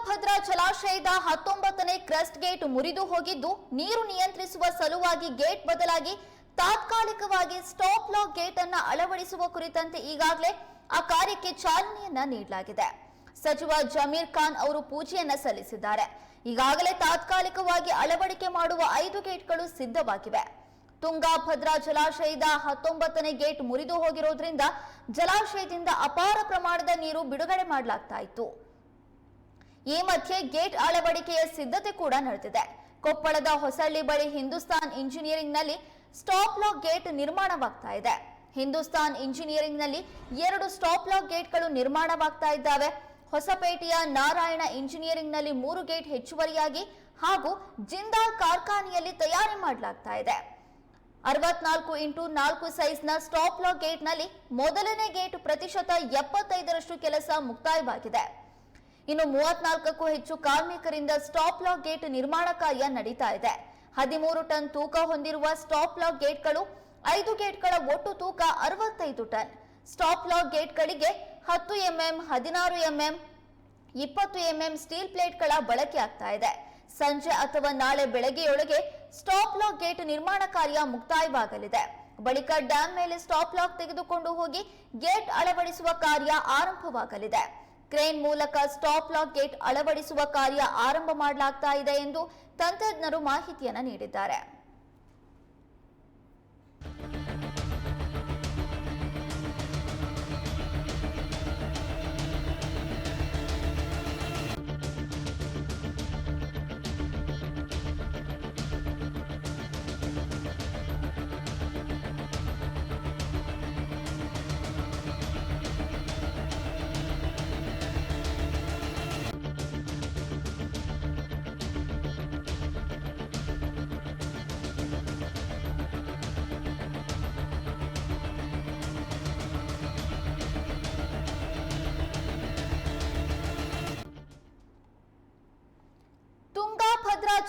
ತುಂಗಭದ್ರಾ ಜಲಾಶಯದ ಹತ್ತೊಂಬತ್ತನೇ crust gate ಮುರಿದು ಹೋಗಿದ್ದು, ನೀರು ನಿಯಂತ್ರಿಸುವ ಸಲುವಾಗಿ ಗೇಟ್ ಬದಲಾಗಿ ತಾತ್ಕಾಲಿಕವಾಗಿ ಸ್ಟಾಪ್ ಲಾಕ್ ಗೇಟ್ ಅನ್ನ ಅಳವಡಿಸುವ ಕುರಿತಂತೆ ಈಗಾಗಲೇ ಆ ಕಾರ್ಯಕ್ಕೆ ಚಾಲನೆಯನ್ನ ನೀಡಲಾಗಿದೆ. ಸಚಿವ ಜಮೀರ್ ಖಾನ್ ಅವರು ಪೂಜೆಯನ್ನ ಸಲ್ಲಿಸಿದ್ದಾರೆ. ಈಗಾಗಲೇ ತಾತ್ಕಾಲಿಕವಾಗಿ ಅಳವಡಿಕೆ ಮಾಡುವ ಐದು ಗೇಟ್ಗಳು ಸಿದ್ಧವಾಗಿವೆ. ತುಂಗಾಭದ್ರಾ ಜಲಾಶಯದ ಹತ್ತೊಂಬತ್ತನೇ ಗೇಟ್ ಮುರಿದು ಹೋಗಿರೋದ್ರಿಂದ ಜಲಾಶಯದಿಂದ ಅಪಾರ ಪ್ರಮಾಣದ ನೀರು ಬಿಡುಗಡೆ ಮಾಡಲಾಗ್ತಾ ಇತ್ತು. ಈ ಮಧ್ಯೆ ಗೇಟ್ ಅಳವಡಿಕೆಯ ಸಿದ್ಧತೆ ಕೂಡ ನಡೆದಿದೆ. ಕೊಪ್ಪಳದ ಹೊಸಳ್ಳಿ ಬಳಿ ಹಿಂದೂಸ್ತಾನ್ ಇಂಜಿನಿಯರಿಂಗ್ನಲ್ಲಿ ಸ್ಟಾಪ್ ಲಾಕ್ ಗೇಟ್ ನಿರ್ಮಾಣವಾಗ್ತಾ ಇದೆ. ಹಿಂದೂಸ್ತಾನ್ ಇಂಜಿನಿಯರಿಂಗ್ನಲ್ಲಿ ಎರಡು ಸ್ಟಾಪ್ ಲಾಕ್ ಗೇಟ್ಗಳು ನಿರ್ಮಾಣವಾಗ್ತಾ ಇದ್ದಾವೆ. ಹೊಸಪೇಟೆಯ ನಾರಾಯಣ ಇಂಜಿನಿಯರಿಂಗ್ನಲ್ಲಿ ಮೂರು ಗೇಟ್ ಹೆಚ್ಚುವರಿಯಾಗಿ ಹಾಗೂ ಜಿಂದಾಲ್ ಕಾರ್ಖಾನೆಯಲ್ಲಿ ತಯಾರಿ ಮಾಡಲಾಗ್ತಾ ಇದೆ. ಅರವತ್ನಾಲ್ಕು ಇಂಟು ನಾಲ್ಕು ಸೈಜ್ನ ಸ್ಟಾಪ್ ಲಾಕ್ ಗೇಟ್ನಲ್ಲಿ ಮೊದಲನೇ ಗೇಟ್ ಪ್ರತಿಶತ ಎಪ್ಪತ್ತೈದರಷ್ಟು ಕೆಲಸ ಮುಕ್ತಾಯವಾಗಿದೆ. ಇನ್ನು ಮೂವತ್ನಾಲ್ಕಕ್ಕೂ ಹೆಚ್ಚು ಕಾರ್ಮಿಕರಿಂದ ಸ್ಟಾಪ್ ಲಾಕ್ ಗೇಟ್ ನಿರ್ಮಾಣ ಕಾರ್ಯ ನಡೀತಾ ಇದೆ. ಹದಿಮೂರು ಟನ್ ತೂಕ ಹೊಂದಿರುವ ಸ್ಟಾಪ್ ಲಾಕ್ ಗೇಟ್ಗಳು ಐದು ಗೇಟ್ಗಳ ಒಟ್ಟು ತೂಕ ಅರವತ್ತೈದು ಟನ್. ಸ್ಟಾಪ್ ಲಾಕ್ ಗೇಟ್ಗಳಿಗೆ ಹತ್ತು ಎಂಎಂ ಹದಿನಾರು ಎಂಎಂ ಇಪ್ಪತ್ತು ಎಂಎಂ ಸ್ಟೀಲ್ ಪ್ಲೇಟ್ಗಳ ಬಳಕೆ ಆಗ್ತಾ ಇದೆ. ಸಂಜೆ ಅಥವಾ ನಾಳೆ ಬೆಳಗ್ಗೆಯೊಳಗೆ ಸ್ಟಾಪ್ ಲಾಕ್ ಗೇಟ್ ನಿರ್ಮಾಣ ಕಾರ್ಯ ಮುಕ್ತಾಯವಾಗಲಿದೆ. ಬಳಿಕ ಡ್ಯಾಂ ಮೇಲೆ ಸ್ಟಾಪ್ ಲಾಕ್ ತೆಗೆದುಕೊಂಡು ಹೋಗಿ ಗೇಟ್ ಅಳವಡಿಸುವ ಕಾರ್ಯ ಆರಂಭವಾಗಲಿದೆ. ಕ್ರೇನ್ ಮೂಲಕ ಸ್ಟಾಪ್ ಲಾಕ್ ಗೇಟ್ ಅಳವಡಿಸುವ ಕಾರ್ಯ ಆರಂಭ ಮಾಡಲಾಗ್ತಾ ಇದೆ ಎಂದು ತಂತ್ರಜ್ಞರು ಮಾಹಿತಿಯನ್ನು ನೀಡಿದ್ದಾರೆ.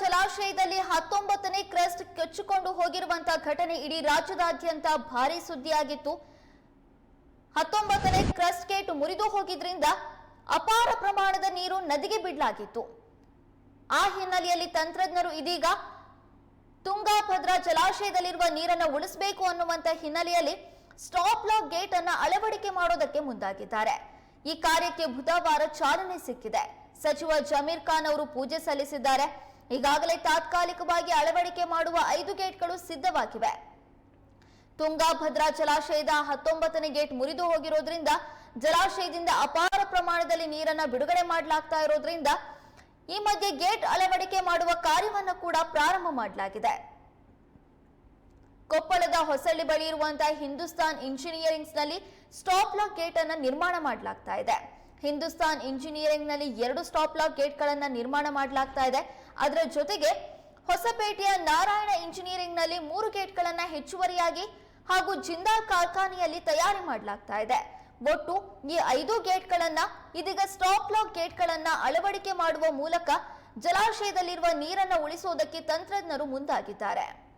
ಜಲಾಶಯದಲ್ಲಿ ಹತ್ತೊಂಬತ್ತನೇ ಕ್ರೆಸ್ಟ್ ಕೊಚ್ಚಿಕೊಂಡು ಹೋಗಿರುವಂತಹ ಘಟನೆ ಇಡೀ ರಾಜ್ಯದಾದ್ಯಂತ ಭಾರಿ ಸುದ್ದಿಯಾಗಿತ್ತು. ಹತ್ತೊಂಬತ್ತನೇ ಕ್ರೆಸ್ಟ್ ಗೇಟ್ ಮುರಿದು ಹೋಗಿದ್ರಿಂದ ಅಪಾರ ಪ್ರಮಾಣದ ನೀರು ನದಿಗೆ ಬಿಡಲಾಗಿತ್ತು. ಆ ಹಿನ್ನೆಲೆಯಲ್ಲಿ ತಂತ್ರಜ್ಞರು ಇದೀಗ ತುಂಗಾಭದ್ರಾ ಜಲಾಶಯದಲ್ಲಿರುವ ನೀರನ್ನು ಉಳಿಸಬೇಕು ಅನ್ನುವಂತ ಹಿನ್ನೆಲೆಯಲ್ಲಿ ಸ್ಟಾಪ್ ಲಾಕ್ ಗೇಟ್ ಅನ್ನು ಅಳವಡಿಕೆ ಮಾಡೋದಕ್ಕೆ ಮುಂದಾಗಿದ್ದಾರೆ. ಈ ಕಾರ್ಯಕ್ಕೆ ಬುಧವಾರ ಚಾಲನೆ ಸಿಕ್ಕಿದೆ. ಸಚಿವ ಜಮೀರ್ ಖಾನ್ ಅವರು ಪೂಜೆ ಸಲ್ಲಿಸಿದ್ದಾರೆ. ಈಗಾಗಲೇ ತಾತ್ಕಾಲಿಕವಾಗಿ ಅಳವಡಿಕೆ ಮಾಡುವ ಐದು ಗೇಟ್ಗಳು ಸಿದ್ಧವಾಗಿವೆ. ತುಂಗಾಭದ್ರಾ ಜಲಾಶಯದ ಹತ್ತೊಂಬತ್ತನೇ ಗೇಟ್ ಮುರಿದು ಹೋಗಿರೋದ್ರಿಂದ ಜಲಾಶಯದಿಂದ ಅಪಾರ ಪ್ರಮಾಣದಲ್ಲಿ ನೀರನ್ನ ಬಿಡುಗಡೆ ಮಾಡಲಾಗ್ತಾ ಇರೋದ್ರಿಂದ ಈ ಮಧ್ಯೆ ಗೇಟ್ ಅಳವಡಿಕೆ ಮಾಡುವ ಕಾರ್ಯವನ್ನು ಕೂಡ ಪ್ರಾರಂಭ ಮಾಡಲಾಗಿದೆ. ಕೊಪ್ಪಳದ ಹೊಸಳ್ಳಿ ಬಳಿ ಇರುವಂತಹ ಹಿಂದೂಸ್ತಾನ್ ಇಂಜಿನಿಯರಿಂಗ್ಸ್ನಲ್ಲಿ ಸ್ಟಾಪ್ ಲಾಕ್ ಗೇಟ್ ಅನ್ನು ನಿರ್ಮಾಣ ಮಾಡಲಾಗ್ತಾ ಇದೆ. ಹಿಂದೂಸ್ತಾನ್ ಇಂಜಿನಿಯರಿಂಗ್ನಲ್ಲಿ ಎರಡು ಸ್ಟಾಪ್ ಲಾಕ್ ಗೇಟ್ ಗಳನ್ನ ನಿರ್ಮಾಣ ಮಾಡಲಾಗ್ತಾ ಇದೆ. ಅದರ ಜೊತೆಗೆ ಹೊಸಪೇಟೆಯ ನಾರಾಯಣ ಇಂಜಿನಿಯರಿಂಗ್ನಲ್ಲಿ ಮೂರು ಗೇಟ್ಗಳನ್ನು ಹೆಚ್ಚುವರಿಯಾಗಿ ಹಾಗೂ ಜಿಂದಾಲ್ ಕಾರ್ಖಾನೆಯಲ್ಲಿ ತಯಾರಿ ಮಾಡಲಾಗ್ತಾ ಇದೆ. ಒಟ್ಟು ಈ ಐದು ಗೇಟ್ಗಳನ್ನ ಇದೀಗ ಸ್ಟಾಪ್ ಲಾಕ್ ಗೇಟ್ಗಳನ್ನ ಅಳವಡಿಕೆ ಮಾಡುವ ಮೂಲಕ ಜಲಾಶಯದಲ್ಲಿರುವ ನೀರನ್ನು ಉಳಿಸುವುದಕ್ಕೆ ತಂತ್ರಜ್ಞರು ಮುಂದಾಗಿದ್ದಾರೆ.